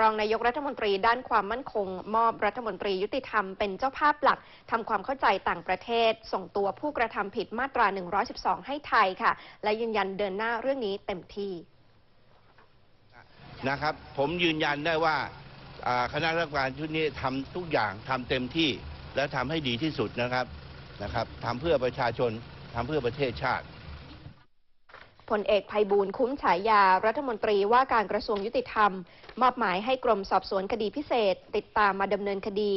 รองนายกรัฐมนตรีด้านความมั่นคง มอบรัฐมนตรียุติธรรมเป็นเจ้าภาพหลักทำความเข้าใจต่างประเทศ ส่งตัวผู้กระทำผิดมาตรา 112 ให้ไทยค่ะ และยืนยันเดินหน้าเรื่องนี้เต็มที่นะครับ ผมยืนยันได้ว่าคณะรัฐบาลชุดนี้ทำทุกอย่างทำเต็มที่และทำให้ดีที่สุดนะครับนะครับทำเพื่อประชาชนทำเพื่อประเทศชาติ พลเอกภัยบูลย์คุ้มฉายารัฐมนตรีว่าการกระทรวงยุติธรรม มอบหมายให้กรมสอบสวนคดีพิเศษ ติดตามมาดำเนินคดี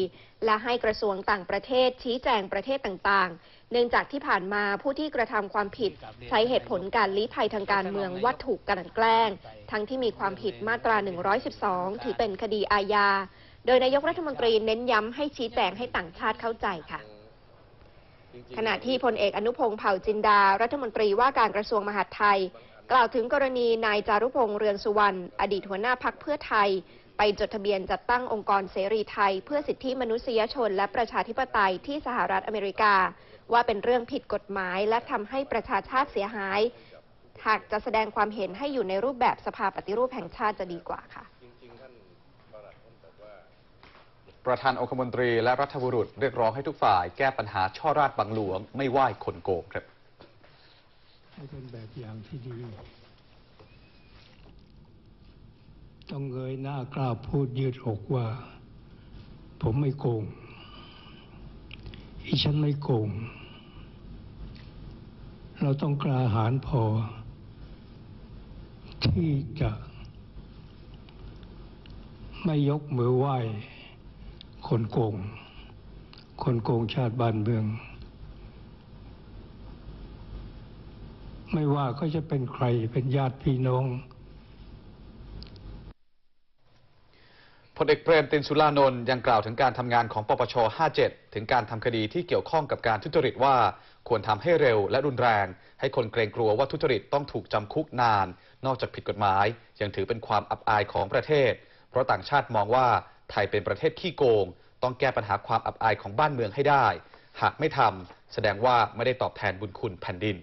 และให้กระทรวงต่างประเทศชี้แจงประเทศต่างๆ เนื่องจากที่ผ่านมาผู้ที่กระทำความผิด ใช้เหตุผลการลี้ภัยทางการเมืองว่าถูกกลั่นแกล้ง ทั้งที่มีความผิดมาตรา 112 ถือเป็นคดีอาญา โดยนายกรัฐมนตรีเน้นย้ำให้ชี้แจงให้ต่างชาติเข้าใจค่ะ ขณะที่พลเอกอนุพงศ์เผ่าจินดา รัฐมนตรีว่าการกระทรวงมหาดไทย กล่าวถึงกรณีนายจารุพงษ์เรืองสุวรรณอดีตหัวหน้าพักเพื่อไทย ไปจดทะเบียนจัดตั้งองค์กรเสรีไทย เพื่อสิทธิมนุษยชน และประชาธิปไตยที่สหรัฐอเมริกา ว่าเป็นเรื่องผิดกฎหมาย และทำให้ประชาชาติเสียหาย หากจะแสดงความเห็นให้อยู่ในรูปแบบสภาปฏิรูปแห่งชาติจะดีกว่าค่ะ ประธานองคมนตรีและรัฐบุรุษเรียกร้องให้ทุกฝ่ายแก้ปัญหาช่อราดบังหลวง ไม่ไหว้คนโกงครับให้เป็นแบบอย่างที่ดี ต้องเงยหน้ากล้าพูดยืดอกว่า ผมไม่โกงอีฉันไม่โกง เราต้องกล้าหาญพอ ที่จะไม่ยกมือไหว้ คนโกง คนโกงชาติบ้านเมือง ไม่ว่าก็จะเป็นใครเป็นญาติพี่น้องพลเอกเปรมตินสุรานนท์ยังกล่าวถึงการทำงานของปปช 57 ถึงการทำคดีที่เกี่ยวข้องกับการทุจริตว่า ควรทำให้เร็วและรุนแรง ให้คนเกรงกลัวว่าทุจริตต้องถูกจำคุกนาน นอกจากผิดกฎหมาย ยังถือเป็นความอับอายของประเทศ เพราะต่างชาติมองว่าไทยเป็นประเทศขี้โกง ต้องแก้ปัญหาความอับอายของบ้านเมืองให้ได้ หากไม่ทำแสดงว่าไม่ได้ตอบแทนบุญคุณแผ่นดิน